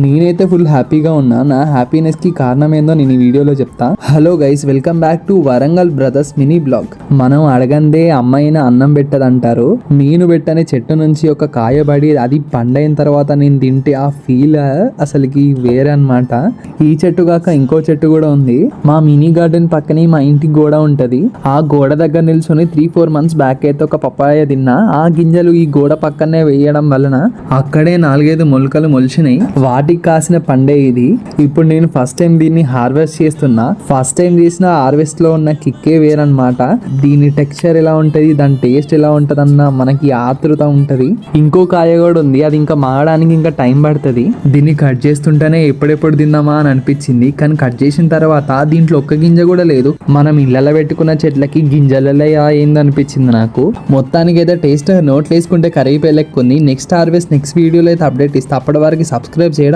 నేనైతే ఫుల్ హ్యాపీగా ఉన్నా. నా హ్యాపీనెస్కి కారణం ఏందో నేను ఈ వీడియోలో చెప్తా. Hello guys welcome back to Warangal brothers mini blog మనం అడగందే అమ్మాయిన అన్నం పెట్టదంటారు. నేను పెట్టని చెట్టు నుంచి ఒక కాయబడి అది పండైన తర్వాత నేను తింటే ఆ ఫీల్ అసలుకి వేరే అన్నమాట ఈ చెట్టు కాక ఇంకో చెట్టు కూడా ఉంది. మా మినీ గార్డెన్ పక్కనే మా ఇంటి గోడ ఉంటది. ఆ గోడ దగ్గర నిల్చొని త్రీ ఫోర్ మంత్స్ బ్యాక్ అయితే ఒక పప్పాయ తిన్నా. ఆ గింజలు ఈ గోడ పక్కనే వేయడం వలన అక్కడే నాలుగైదు మొలకలు మొలిచినాయి. వాటికి కాసిన పండే ఇది. ఇప్పుడు నేను ఫస్ట్ టైం దీన్ని హార్వెస్ట్ చేస్తున్నా. ఫస్ట్ టైం చేసిన హార్వెస్ట్లో ఉన్న కిక్కే వేరనమాట దీని టెక్స్చర్ ఎలా ఉంటది దాని టేస్ట్ ఎలా ఉంటదన్న మనకి ఆతృత ఉంటది. ఇంకో కాయ కూడా ఉంది అది ఇంకా మాగడానికి ఇంకా టైం పడుతుంది. దీన్ని కట్ చేస్తుంటేనే ఎప్పుడెప్పుడు తిందామా అని అనిపించింది. కానీ కట్ చేసిన తర్వాత దీంట్లో ఒక్క గింజ కూడా లేదు. మనం ఇళ్ళలో పెట్టుకున్న చెట్లకి గింజలలో ఏంది అనిపించింది నాకు. మొత్తానికి అయితే టేస్ట్ నోట్లు వేసుకుంటే కరిగిపోయి నెక్స్ట్ హార్వెస్ట్ నెక్స్ట్ వీడియోలో అయితే అప్డేట్ ఇస్తా. అప్పటి వరకు సబ్స్క్రైబ్ చేయడం